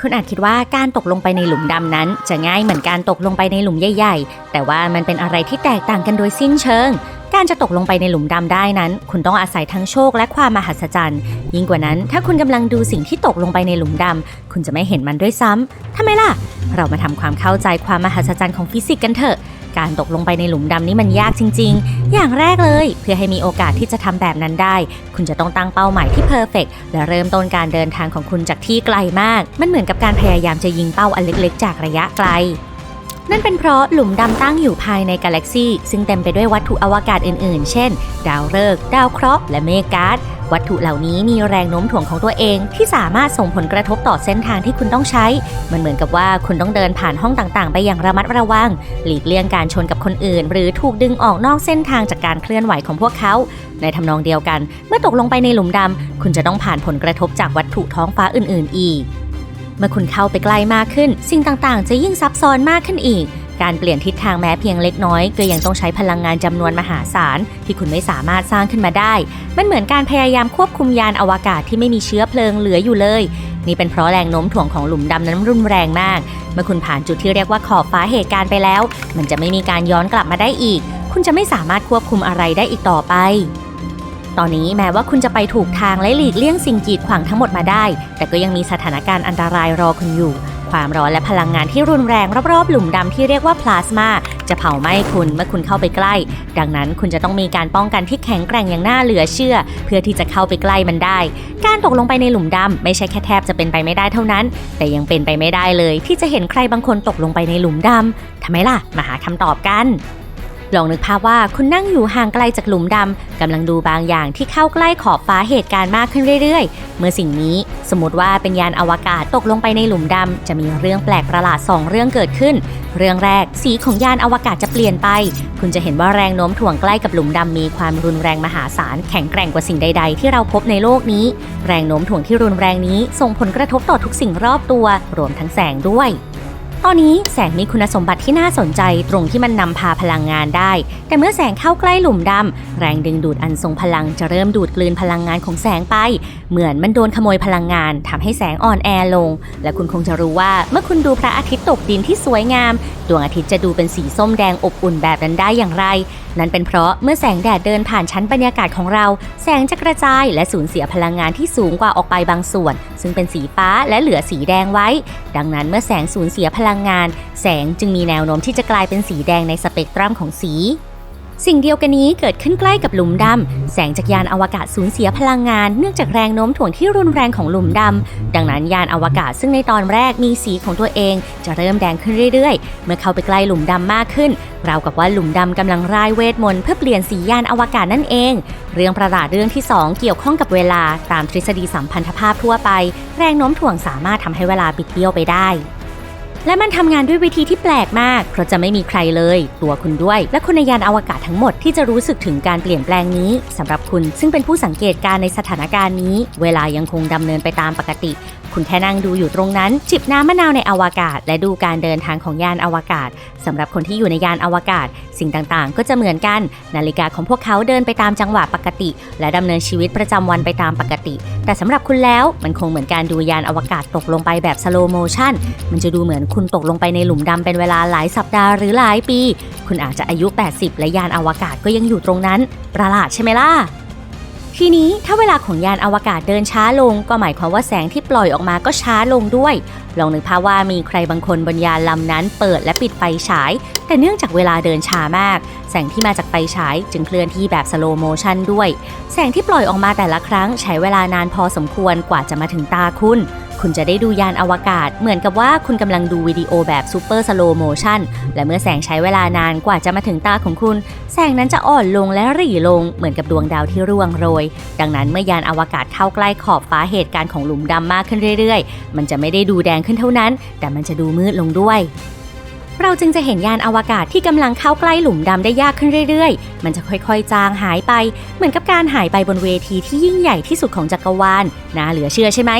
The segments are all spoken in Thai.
คุณอาจคิดว่าการตกลงไปในหลุมดำนั้น จะง่ายเหมือนการตกลงไปในหลุมใหญ่ ๆ แต่ว่ามันเป็นอะไรที่แตกต่างกันโดยสิ้นเชิง การจะตกลงไปในหลุมดำได้นั้น คุณต้องอาศัยทั้งโชคและความมหัศจรรย์ ยิ่งกว่านั้น ถ้าคุณกำลังดูสิ่งที่ตกลงไปในหลุมดำ คุณจะไม่เห็นมันด้วยซ้ำทำไมล่ะ เรามาทำความเข้าใจความมหัศจรรย์ของฟิสิกส์กันเถอะ การตกลงไปในหลุมดำนี่มันยากจริง ๆ อย่างแรกเลย เพื่อให้มีโอกาสที่จะทำแบบนั้นได้ คุณจะต้องตั้งเป้าหมายที่เพอร์เฟกและเริ่มต้นการเดินทางของคุณจากที่ไกลมาก มันเหมือนกับการพยายามจะยิงเป้าอันเล็กๆ จากระยะไกล นั่นเป็นเพราะหลุมดำตั้งอยู่ภายในกาแล็กซีซึ่งเต็มไปด้วยวัตถุอวกาศอื่นๆ เช่น ดาวฤกษ์ดาวเคราะห์และเมฆาสวัตถุเหล่านี้มีแรงโน้มถ่วงของตัวเอง ที่สามารถส่งผลกระทบต่อเส้นทางที่คุณต้องใช้ มันเหมือนกับว่าคุณต้องเดินผ่านห้องต่างๆ ไปอย่างระมัดระวัง หลีกเลี่ยงการชนกับคนอื่น หรือถูกดึงออกนอกเส้นทางจากการเคลื่อนไหวของพวกเขา ในทำนองเดียวกัน เมื่อตกลงไปในหลุมดำคุณจะต้องผ่านผลกระทบจากวัตถุท้องฟ้าอื่น ๆ อีก เมื่อคุณเข้าไปใกล้มากขึ้น สิ่งต่างๆ จะยิ่งซับซ้อนมากขึ้นอีก การเปลี่ยนทิศทางแม้เพียงเล็กน้อย ก็ยังต้องใช้พลังงานจำนวนมหาศาล ที่คุณไม่สามารถสร้างขึ้นมาได้ มันเหมือนการพยายามควบคุมยานอวกาศที่ไม่มีเชื้อเพลิงเหลืออยู่เลย นี่เป็นเพราะแรงโน้มถ่วงของหลุมดำนั้นรุนแรงมาก เมื่อคุณผ่านจุดที่เรียกว่าขอบฟ้าเหตุการณ์ไปแล้ว มันจะไม่มีการย้อนกลับมาได้อีก คุณจะไม่สามารถควบคุมอะไรได้อีกต่อไป ตอนนี้แม้ว่าคุณจะไปถูกทางและหลีกเลี่ยงสิ่งกีดขวางทั้งหมดมาได้ แต่ก็ยังมีสถานการณ์อันตรายรอคุณอยู่ ความร้อนและพลังงานที่รุนแรงรอบๆ หลุมดำที่เรียกว่าพลาสมาจะเผาไหม้คุณเมื่อคุณเข้าไปใกล้ ดังนั้นคุณจะต้องมีการป้องกันที่แข็งแกร่งอย่างน่าเหลือเชื่อ เพื่อที่จะเข้าไปใกล้มันได้ การตกลงไปในหลุมดำไม่ใช่แค่แทบจะเป็นไปไม่ได้เท่านั้น แต่ยังเป็นไปไม่ได้เลย ที่จะเห็นใครบางคนตกลงไปในหลุมดำทำไมล่ะ มาหาคำตอบกัน ลองนึกภาพว่าคุณนั่งอยู่ห่างไกลจากหลุมดำกำลังดูบางอย่างที่เข้าใกล้ขอบฟ้าเหตุการณ์มากขึ้นเรื่อยๆ เมื่อสิ่งนี้สมมติว่าเป็นยานอวกาศตกลงไปในหลุมดำจะมีเรื่องแปลกประหลาด 2 เรื่องเกิดขึ้น เรื่องแรกสีของยานอวกาศจะเปลี่ยนไป คุณจะเห็นว่าแรงโน้มถ่วงใกล้กับหลุมดำมีความรุนแรงมหาศาลแข็งแกร่งกว่าสิ่งใด ๆ ที่เราพบในโลกนี้ แรงโน้มถ่วงที่รุนแรงนี้ส่งผลกระทบต่อทุกสิ่งรอบตัว รวมทั้งแสงด้วย ตอนนี้แสงมีคุณสมบัติที่น่าสนใจตรงที่มันนำพาพลังงานได้ แต่เมื่อแสงเข้าใกล้หลุมดำ แรงดึงดูดอันทรงพลังจะเริ่มดูดกลืนพลังงานของแสงไป เหมือนมันโดนขโมยพลังงานทำให้แสงอ่อนแอลง และคุณคงจะรู้ว่าเมื่อคุณดูพระอาทิตย์ตกดินที่สวยงามดวงอาทิตย์จะดูเป็นสีส้มแดงอบอุ่นแบบนั้นได้อย่างไร นั่นเป็นเพราะเมื่อแสงแดดเดินผ่านชั้นบรรยากาศของเรา แสงจะกระจายและสูญเสียพลังงานที่สูงกว่าออกไปบางส่วน ซึ่งเป็นสีฟ้าและเหลือสีแดงไว้ ดังนั้นเมื่อแสงสูญเสียพลังงาน แสงจึงมีแนวโน้มที่จะกลายเป็นสีแดงในสเปกตรัมของสี สิ่งเดียวกันนี้เกิดขึ้นใกล้กับหลุมดำ แสงจากยานอวกาศสูญเสียพลังงานเนื่องจากแรงโน้มถ่วงที่รุนแรงของหลุมดำ ดังนั้นยานอวกาศซึ่งในตอนแรกมีสีของตัวเอง จะเริ่มแดงขึ้นเรื่อยๆ เมื่อเข้าไปใกล้หลุมดำมากขึ้น ราวกับว่าหลุมดำกำลังร่ายเวทมนต์เพื่อเปลี่ยนสียานอวกาศนั่นเอง เรื่องประหลาดเรื่องที่ 2 เกี่ยวข้องกับเวลาตามทฤษฎีสัมพันธภาพทั่วไป แรงโน้มถ่วงสามารถทำให้เวลาบิดเบี้ยวไปได้ และมันทำงานด้วยวิธีที่แปลกมาก เพราะจะไม่มีใครเลย ตัวคุณด้วย และคนในยานอวกาศทั้งหมดที่จะรู้สึกถึงการเปลี่ยนแปลงนี้สำหรับคุณซึ่งเป็นผู้สังเกตการณ์ในสถานการณ์นี้ เวลายังคงดำเนินไปตามปกติ คุณแค่นั่งดูอยู่ตรงนั้น จิบน้ำมะนาวในอวกาศ และดูการเดินทางของยานอวกาศสำหรับคนที่อยู่ในยานอวกาศ สิ่งต่างๆ ก็จะเหมือนกัน นาฬิกาของพวกเขาเดินไปตามจังหวะปกติ และดำเนินชีวิตประจำวันไปตามปกติ แต่สำหรับคุณแล้วมันคงเหมือนการดูยานอวกาศตกลงไปแบบสโลโมชันมันจะดูเหมือนคุณตกลงไปในหลุมดำเป็นเวลาหลายสัปดาห์หรือหลายปี คุณอาจจะอายุ 80 และยานอวกาศก็ยังอยู่ตรงนั้น ประหลาดใช่ไหมล่ะทีนี้ถ้าเวลาของยานอวกาศเดินช้าลง ก็หมายความว่าแสงที่ปล่อยออกมาก็ช้าลงด้วย ลองนึกภาพว่ามีใครบางคนบนยานลำนั้นเปิดและปิดไฟฉาย แต่เนื่องจากเวลาเดินช้ามาก แสงที่มาจากไฟฉายจึงเคลื่อนที่แบบสโลโมชันด้วย แสงที่ปล่อยออกมาแต่ละครั้งใช้เวลานานพอสมควรกว่าจะมาถึงตาคุณ คุณจะได้ดูยานอวกาศ เหมือนกับว่าคุณกำลังดูวิดีโอแบบซูเปอร์สโลโมชันและเมื่อแสงใช้เวลานานกว่าจะมาถึงตาของคุณ แสงนั้นจะอ่อนลงและหรี่ลงเหมือนกับดวงดาวที่ร่วงโรย ดังนั้นเมื่อยานอวกาศเข้าใกล้ขอบฟ้าเหตุการณ์ของหลุมดำมากขึ้นเรื่อยๆ มันจะไม่ได้ดูแดงขึ้นเท่านั้น แต่มันจะดูมืดลงด้วย เราจึงจะเห็นยานอวกาศที่กำลังเข้าใกล้หลุมดำได้ยากขึ้นเรื่อยๆ มันจะค่อยๆ จางหายไป เหมือนกับการหายไปบนเวทีที่ยิ่งใหญ่ที่สุดของจักรวาลน่าเหลือเชื่อใช่ไหม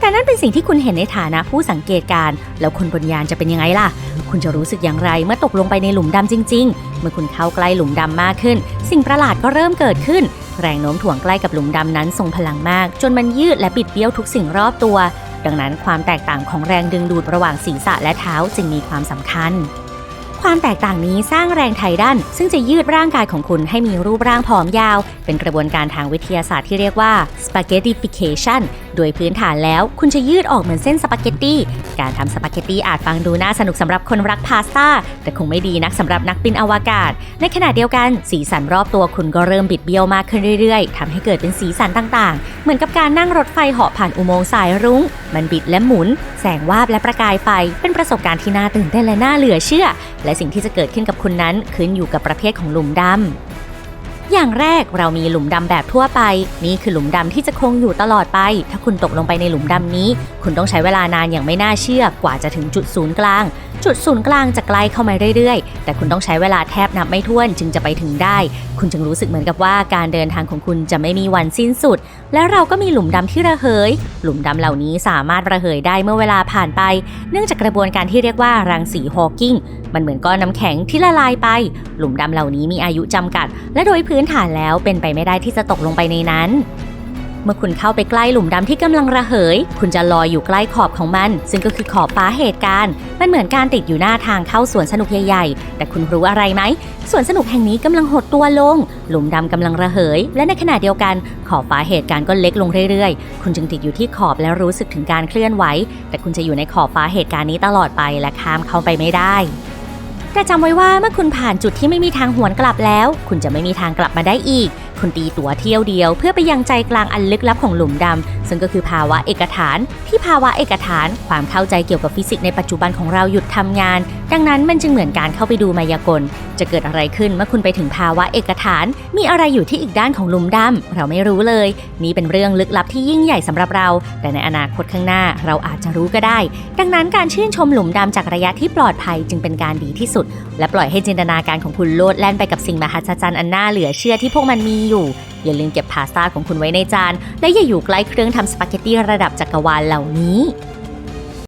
แต่นั่นเป็นสิ่งที่คุณเห็นในฐานะผู้สังเกตการณ์แล้วคนบนยานจะเป็นยังไงล่ะ คุณจะรู้สึกอย่างไรเมื่อตกลงไปในหลุมดำจริง ๆ เมื่อคุณเข้าใกล้หลุมดำมากขึ้น สิ่งประหลาดก็เริ่มเกิดขึ้น แรงโน้มถ่วงใกล้กับหลุมดำนั้นทรงพลังมาก จนมันยืดและบิดเบี้ยวทุกสิ่งรอบตัว ดังนั้นความแตกต่างของแรงดึงดูดระหว่างศีรษะและเท้าจึงมีความสำคัญ ความแตกต่างนี้สร้างแรงไทดัน ซึ่งจะยืดร่างกายของคุณให้มีรูปร่างผอมยาว เป็นกระบวนการทางวิทยาศาสตร์ที่เรียกว่า spaghettification โดยพื้นฐานแล้วคุณจะยืดออกเหมือนเส้นสปาเกตตี้ การทำสปาเกตตี้อาจฟังดูน่าสนุกสำหรับคนรักพาสต้า แต่คงไม่ดีนักสำหรับนักบินอวกาศ ในขณะเดียวกันสีสันรอบตัวคุณก็เริ่มบิดเบี้ยวมากขึ้นเรื่อยๆทำให้เกิดเป็นสีสันต่างๆ เหมือนกับการนั่งรถไฟเหาะผ่านอุโมงค์สายรุง้ง มันบิดและหมุน แสงวาบและประกายไฟ เป็นประสบการณ์ที่น่าตื่นเต้นและน่าเหลือเชื่อ และสิ่งที่จะเกิดขึ้นกับคุณนั้นขึ้นอยู่กับประเภทของหลุมดำ อย่างแรกเรามีหลุมดำแบบทั่วไป นี่คือหลุมดำที่จะคงอยู่ตลอดไป ถ้าคุณตกลงไปในหลุมดำนี้ คุณต้องใช้เวลานานอย่างไม่น่าเชื่อกว่าจะถึงจุดศูนย์กลาง จุดศูนย์กลางจะใกล้เข้ามาเรื่อยๆ แต่คุณต้องใช้เวลาแทบนับไม่ถ้วนจึงจะไปถึงได้ คุณจึงรู้สึกเหมือนกับว่าการเดินทางของคุณจะไม่มีวันสิ้นสุด และเราก็มีหลุมดำที่ระเหย หลุมดำเหล่านี้สามารถระเหยได้เมื่อเวลาผ่านไป เนื่องจากกระบวนการที่เรียกว่ารังสีฮอว์กิง มันเหมือนก้อนน้ำแข็งที่ละลายไป หลุมดำเหล่านี้มีอายุจำกัด และโดยพื้นฐานแล้วเป็นไปไม่ได้ที่จะตกลงไปในนั้น เมื่อคุณเข้าไปใกล้หลุมดำที่กำลังระเหย คุณจะลอยอยู่ใกล้ขอบของมัน ซึ่งก็คือขอบฟ้าเหตุการณ์ มันเหมือนการติดอยู่หน้าทางเข้าสวนสนุกใหญ่ๆ แต่คุณรู้อะไรไหมสวนสนุกแห่งนี้กำลังหดตัวลง หลุมดำกำลังระเหย และในขณะเดียวกันขอบฟ้าเหตุการณ์ก็เล็กลงเรื่อยๆ คุณจึงติดอยู่ที่ขอบและรู้สึกถึงการเคลื่อนไหว แต่คุณจะอยู่ในขอบฟ้าเหตุการณ์นี้ตลอดไปและข้ามเข้าไปไม่ได้ แต่จำไว้ว่าเมื่อคุณผ่านจุดที่ไม่มีทางหวนกลับแล้ว คุณจะไม่มีทางกลับมาได้อีก คุณตีตั๋วเที่ยวเดียว เพื่อไปยังใจกลางอันลึกลับของหลุมดำ ซึ่งก็คือภาวะเอกฐาน ที่ภาวะเอกฐาน ความเข้าใจเกี่ยวกับฟิสิกส์ในปัจจุบันของเราหยุดทำงาน ดังนั้นมันจึงเหมือนการเข้าไปดูมายากล จะเกิดอะไรขึ้นเมื่อคุณไปถึงภาวะเอกฐาน มีอะไรอยู่ที่อีกด้านของหลุมดำเราไม่รู้เลย นี่เป็นเรื่องลึกลับที่ยิ่งใหญ่สำหรับเรา แต่ในอนาคตข้างหน้าเราอาจจะรู้ก็ได้ ดังนั้นการชื่นชมหลุมดำจากระยะที่ปลอดภัยจึงเป็นการดีที่สุด และปล่อยให้จินตนาการของคุณโลดแล่นไปกับสิ่งมหัศจรรย์อันน่าเหลือเชื่อที่พวกมันมีอยู่อย่าลืมเก็บพาสต้าของคุณไว้ในจาน และอย่าอยู่ใกล้เครื่องทำสปาเกตตี้ระดับจักรวาลเหล่านี้